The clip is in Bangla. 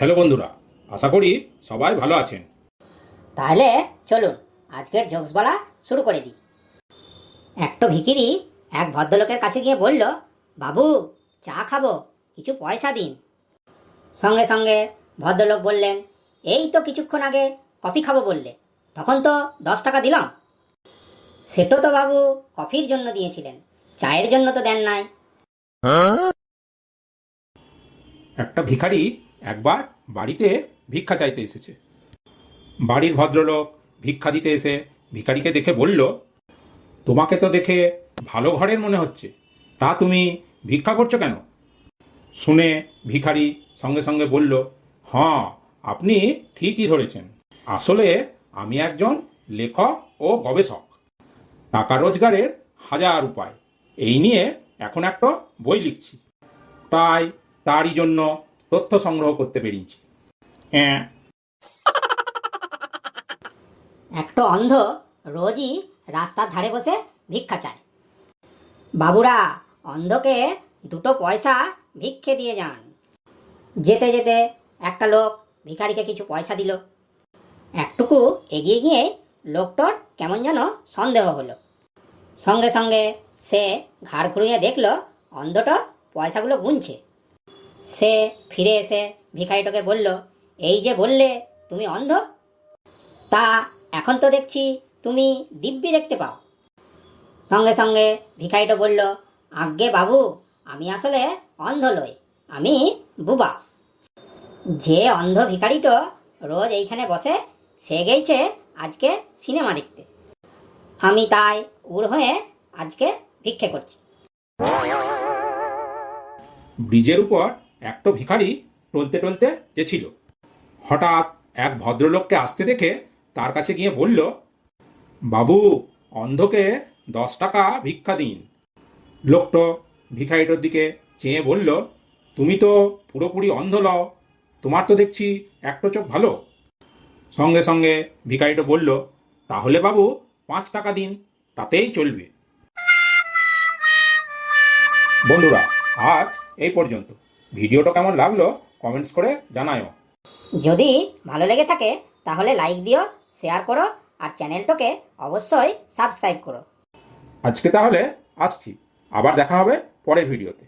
হ্যালো বন্ধুরা আশা করি সবাই ভালো আছেন। তাহলে চলুন আজকের জোকস বলা শুরু করে দিই। একটা ভিকিরি এক ভদ্রলোকের কাছে গিয়ে বলল বাবু চা খাব কিছু পয়সা দিন। সঙ্গে সঙ্গে ভদ্রলোক বললেন এই তো কিছুক্ষণ আগে কফি খাব বললে তখন তো দশ টাকা দিলাম। সেটা তো বাবু কফির জন্য দিয়েছিলেন চায়ের জন্য তো দেন নাই। একটা ভিখারি একবার বাড়িতে ভিক্ষা চাইতে এসেছে। বাড়ির ভদ্রলোক ভিক্ষা দিতে এসে ভিখারিকে দেখে বলল, তোমাকে তো দেখে ভালো ঘরের মনে হচ্ছে। তা তুমি ভিক্ষা করছ কেন? শুনে ভিখারি সঙ্গে সঙ্গে বলল হ্যাঁ আপনি ঠিকই ধরেছেন। আসলে আমি একজন লেখক ও গবেষক। টাকা রোজগারের হাজার উপায়। এই নিয়ে এখন একটা বই লিখছি। তাই তারই জন্য তথ্য সংগ্রহ করতে পেরেছি। হ্যাঁ। একটা অন্ধ রোজই রাস্তার ধারে বসে ভিক্ষা চায়। বাবুরা, অন্ধকে দুটো পয়সা ভিক্ষে দিয়ে যান। যেতে যেতে একটা লোক ভিখারিকে কিছু পয়সা দিল। একটুকু এগিয়ে গিয়ে লোকটার কেমন যেন সন্দেহ হলো। সঙ্গে সঙ্গে সে ঘাড় ঘুরিয়ে দেখল, অন্ধটা পয়সাগুলো গুনছে। সে ফিরে এসে ভিখারিটাকে বলল, এই যে বললে, তুমি অন্ধ? তা, এখন তো দেখছি তুমি দিব্যি দেখতে পাও। সঙ্গে সঙ্গে ভিখারিটা বলল, আজ্ঞে বাবু, আমি আসলে অন্ধ লই আমি বুবা। যে অন্ধ ভিখারিটো রোজ এইখানে বসে, সে গেছে আজকে সিনেমা দেখতে। আমি তাই উড় হয়ে আজকে ভিক্ষে করছি। ব্রিজের উপর একটা ভিখারি টলতে টলতে যেছিল হঠাৎ এক ভদ্রলোককে আসতে দেখে তার কাছে গিয়ে বলল, বাবু, অন্ধকে দশ টাকা ভিক্ষা দিন। লোকটো ভিখারিটোর দিকে চেয়ে বলল, তুমি তো পুরোপুরি অন্ধ লও তোমার তো দেখছি একটা চোখ ভালো। সঙ্গে সঙ্গে ভিখারিটো বলল, তাহলে বাবু, পাঁচ টাকা দিন, তাতেই চলবে। বন্ধুরা, আজ এই পর্যন্ত। ভিডিওটা কেমন লাগল কমেন্টস করে জানায়ও। যদি ভালো লেগে থাকে তাহলে লাইক দিও শেয়ার করো আর চ্যানেলটাকে অবশ্যই সাবস্ক্রাইব করো। আজকে তাহলে আসছি। আবার দেখা হবে পরের ভিডিওতে।